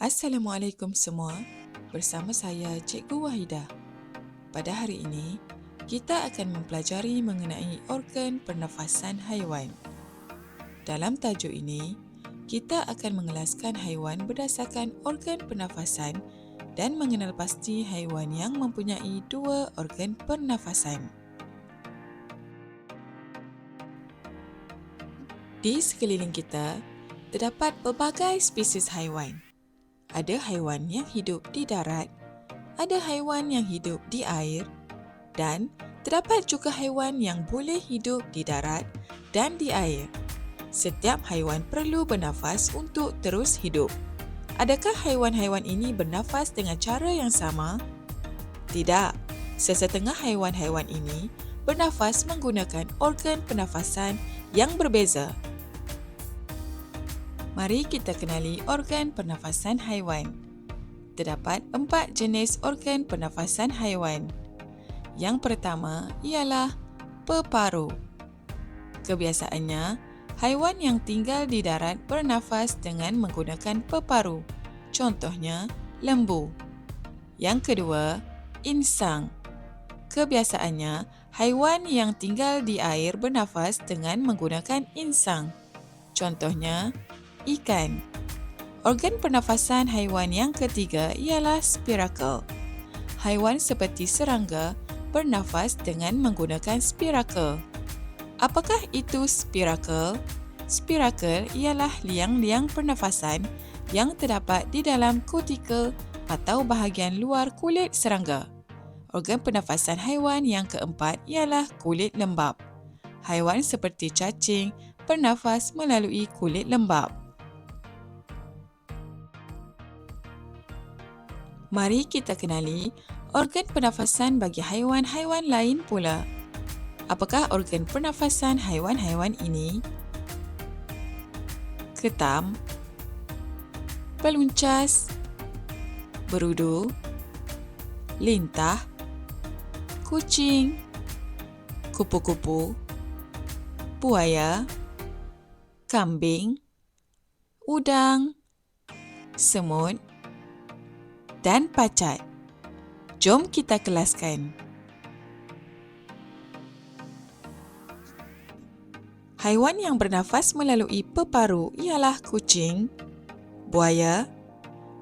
Assalamualaikum semua. Bersama saya Cikgu Wahidah. Pada hari ini, kita akan mempelajari mengenai organ pernafasan haiwan. Dalam tajuk ini, kita akan mengelaskan haiwan berdasarkan organ pernafasan dan mengenal pasti haiwan yang mempunyai dua organ pernafasan. Di sekeliling kita, terdapat pelbagai spesies haiwan. Ada haiwan yang hidup di darat, ada haiwan yang hidup di air dan terdapat juga haiwan yang boleh hidup di darat dan di air. Setiap haiwan perlu bernafas untuk terus hidup. Adakah haiwan-haiwan ini bernafas dengan cara yang sama? Tidak. Sesetengah haiwan-haiwan ini bernafas menggunakan organ pernafasan yang berbeza Mari kita kenali organ pernafasan haiwan. Terdapat empat jenis organ pernafasan haiwan. Yang pertama ialah peparu. Kebiasaannya, haiwan yang tinggal di darat bernafas dengan menggunakan peparu. Contohnya, lembu. Yang kedua, insang. Kebiasaannya, haiwan yang tinggal di air bernafas dengan menggunakan insang. Contohnya, ikan. Organ pernafasan haiwan yang ketiga ialah spiracle. Haiwan seperti serangga bernafas dengan menggunakan spiracle. Apakah itu spiracle? Spiracle ialah liang-liang pernafasan yang terdapat di dalam kutikel atau bahagian luar kulit serangga. Organ pernafasan haiwan yang keempat ialah kulit lembap. Haiwan seperti cacing bernafas melalui kulit lembap. Mari kita kenali organ pernafasan bagi haiwan-haiwan lain pula. Apakah organ pernafasan haiwan-haiwan ini? Ketam, peluncas, berudu, lintah, kucing, kupu-kupu, buaya, kambing, udang, semut, dan pacat. Jom kita kelaskan. Haiwan yang bernafas melalui peparu ialah kucing, buaya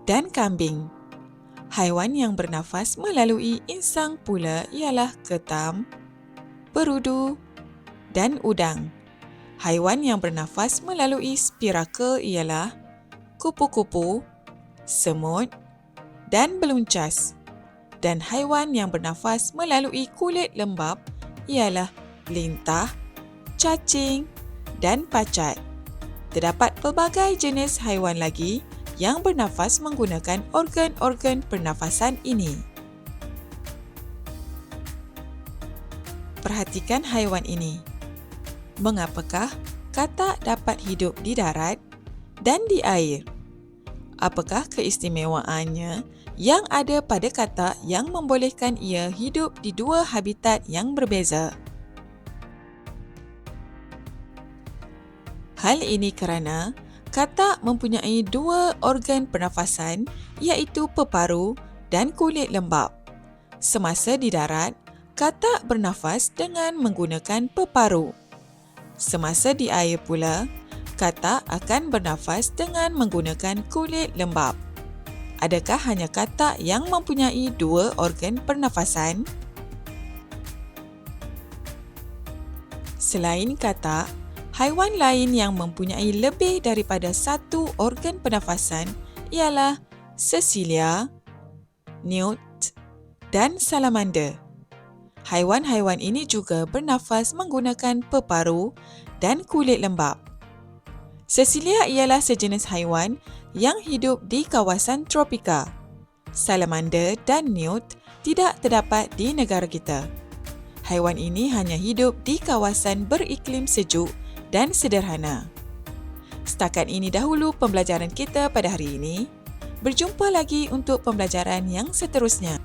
dan kambing. Haiwan yang bernafas melalui insang pula ialah ketam, berudu dan udang. Haiwan yang bernafas melalui spirakel ialah kupu-kupu, semut dan beluncas. Dan haiwan yang bernafas melalui kulit lembap ialah lintah, cacing dan pacat. Terdapat pelbagai jenis haiwan lagi yang bernafas menggunakan organ-organ pernafasan ini. Perhatikan haiwan ini. Mengapakah katak dapat hidup di darat dan di air? Apakah keistimewaannya yang ada pada katak yang membolehkan ia hidup di dua habitat yang berbeza. Hal ini kerana katak mempunyai dua organ pernafasan iaitu peparu dan kulit lembap. Semasa di darat, katak bernafas dengan menggunakan peparu. Semasa di air pula, katak akan bernafas dengan menggunakan kulit lembap. Adakah hanya katak yang mempunyai dua organ pernafasan? Selain katak, haiwan lain yang mempunyai lebih daripada satu organ pernafasan ialah Cecilia, Newt dan Salamander. Haiwan-haiwan ini juga bernafas menggunakan peparu dan kulit lembap. Cecilia ialah sejenis haiwan yang hidup di kawasan tropika. Salamander dan newt tidak terdapat di negara kita. Haiwan ini hanya hidup di kawasan beriklim sejuk dan sederhana. Setakat ini dahulu pembelajaran kita pada hari ini. Berjumpa lagi untuk pembelajaran yang seterusnya.